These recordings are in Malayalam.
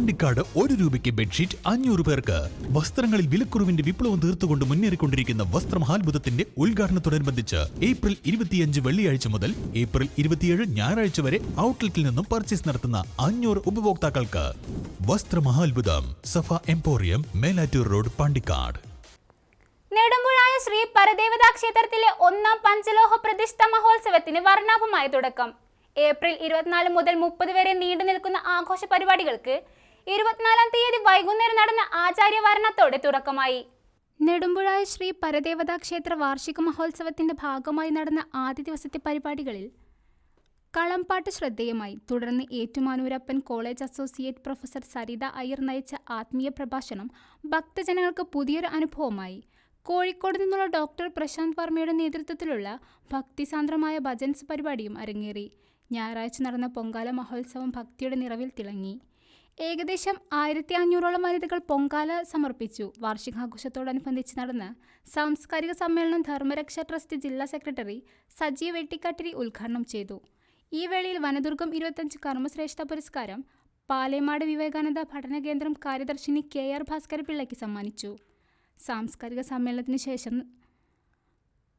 പാണ്ടിക്കാട് ഒരു രൂപയ്ക്ക് ബെഡ്ഷീറ്റ് അഞ്ഞൂറ് പേർക്ക്. വസ്ത്രങ്ങളിൽ വിലക്കുറവിന്റെ വിപ്ലവം തീർത്തുകൊണ്ട് മുന്നേറിക്കൊണ്ടിരിക്കുന്ന വസ്ത്രമഹാത്ഭുതത്തിന്റെ ഉദ്ഘാടനത്തോടനുബന്ധിച്ച് ഏപ്രിൽ ഇരുപത്തിയഞ്ച് വെള്ളിയാഴ്ച മുതൽ ഏപ്രിൽ ഇരുപത്തിയേഴ് ഞായറാഴ്ച വരെ ഔട്ട്ലെറ്റിൽ നിന്നും പർച്ചേസ് നടത്തുന്ന അഞ്ഞൂറ് ഉപഭോക്താക്കൾക്ക്. വസ്ത്രമഹാത്ഭുതം സഫ എംപോറിയം മേലാറ്റൂർ റോഡ് പാണ്ടിക്കാട്. നെടുമ്പുഴായ ശ്രീ പരദേവതാ ക്ഷേത്രത്തിലെ ഒന്നാം പഞ്ചലോഹ പ്രതിഷ്ഠ മഹോത്സവത്തിന് വർണാഭമായ തുടക്കം. ഏപ്രിൽ ഇരുപത്തിനാല് മുതൽ മുപ്പത് വരെ നീണ്ടു നിൽക്കുന്ന ആഘോഷ പരിപാടികൾക്ക് ഇരുപത്തിനാലാം തീയതി വൈകുന്നേരം നടന്ന ആചാര്യവരണത്തോടെ തുടക്കമായി. നെടുമ്പുഴായ ശ്രീ പരദേവതാ ക്ഷേത്ര വാർഷിക മഹോത്സവത്തിന്റെ ഭാഗമായി നടന്ന ആദ്യ ദിവസത്തെ പരിപാടികളിൽ കളംപാട്ട് ശ്രദ്ധേയമായി. തുടർന്ന് Ettumanoorappan college associate professor Saritha Iyer നയിച്ച ആത്മീയ പ്രഭാഷണം ഭക്തജനങ്ങൾക്ക് പുതിയൊരു അനുഭവമായി. കോഴിക്കോട് നിന്നുള്ള ഡോക്ടർ പ്രശാന്ത് വർമ്മയുടെ നേതൃത്വത്തിലുള്ള ഭക്തിസാന്ദ്രമായ ഭജൻസ് പരിപാടിയും അരങ്ങേറി. ഞായറാഴ്ച നടന്ന പൊങ്കാല മഹോത്സവം ഭക്തിയുടെ നിറവിൽ തിളങ്ങി. ഏകദേശം ആയിരത്തി അഞ്ഞൂറോളം വനിതകൾ പൊങ്കാല സമർപ്പിച്ചു. വാർഷികാഘോഷത്തോടനുബന്ധിച്ച് നടന്ന സാംസ്കാരിക സമ്മേളനം ധർമ്മരക്ഷ ട്രസ്റ്റ് ജില്ലാ സെക്രട്ടറി സജീവ് വെട്ടിക്കാട്ടിരി ഉദ്ഘാടനം ചെയ്തു. ഈ വേളയിൽ വനദുർഗം ഇരുപത്തഞ്ച് കർമ്മശ്രേഷ്ഠ പുരസ്കാരം പാലേമാട് വിവേകാനന്ദ പഠന കേന്ദ്രം കാര്യദർശിനി കെ ആർ ഭാസ്കര പിള്ളയ്ക്ക് സമ്മാനിച്ചു. സാംസ്കാരിക സമ്മേളനത്തിന് ശേഷം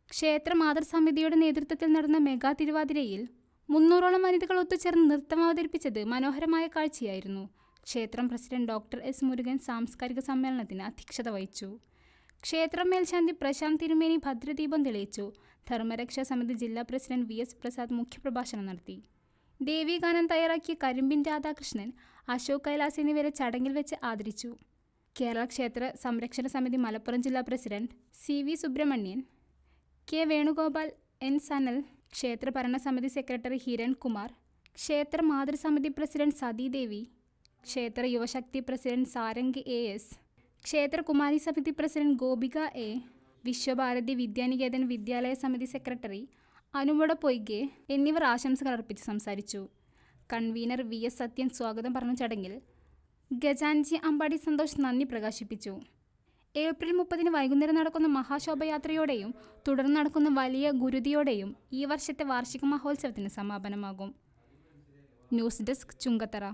ക്ഷേത്ര മാതൃസമിതിയുടെ നേതൃത്വത്തിൽ നടന്ന മെഗാ തിരുവാതിരയിൽ മുന്നൂറോളം വനിതകൾ ഒത്തുചേർന്ന് നൃത്തം അവതരിപ്പിച്ചത് മനോഹരമായ കാഴ്ചയായിരുന്നു. ക്ഷേത്രം പ്രസിഡന്റ് ഡോക്ടർ എസ് മുരുകൻ സാംസ്കാരിക സമ്മേളനത്തിന് അധ്യക്ഷത വഹിച്ചു. ക്ഷേത്രം മേൽശാന്തി പ്രശാന്ത് തിരുമേനി ഭദ്രദീപം തെളിയിച്ചു. ധർമ്മരക്ഷാ സമിതി ജില്ലാ പ്രസിഡന്റ് വി എസ് പ്രസാദ് മുഖ്യപ്രഭാഷണം നടത്തി. ദേവീഗാനം തയ്യാറാക്കിയ കരിമ്പിൻ രാധാകൃഷ്ണൻ അശോക് കൈലാസ് എന്നിവരെ ചടങ്ങിൽ വെച്ച് ആദരിച്ചു. കേരള ക്ഷേത്ര സംരക്ഷണ സമിതി മലപ്പുറം ജില്ലാ president C V Subramanian K Venugopal N Sanal ക്ഷേത്ര ഭരണസമിതി സെക്രട്ടറി ഹിരൺ കുമാർ ക്ഷേത്ര മാതൃസമിതി പ്രസിഡന്റ് സതീദേവി ക്ഷേത്ര യുവശക്തി പ്രസിഡന്റ് സാരംഗ് എ എസ് ക്ഷേത്ര കുമാരി സമിതി പ്രസിഡന്റ് ഗോപിക എ വിശ്വഭാരതി വിദ്യാനികേതൻ വിദ്യാലയ സമിതി സെക്രട്ടറി അനുമുട പൊയ്കെ എന്നിവർ ആശംസകൾ അർപ്പിച്ച് സംസാരിച്ചു. കൺവീനർ വി എസ് സത്യൻ സ്വാഗതം പറഞ്ഞ ചടങ്ങിൽ ഗജാൻജി അമ്പാടി സന്തോഷ് നന്ദി പ്രകാശിപ്പിച്ചു. ഏപ്രിൽ മുപ്പതിന് വൈകുന്നേരം നടക്കുന്ന മഹാശോഭയാത്രയോടെയും തുടർന്ന് നടക്കുന്ന വലിയ ഗുരുതിയോടെയും ഈ വർഷത്തെ വാർഷിക മഹോത്സവത്തിന് സമാപനമാകും. News desk Chungathara.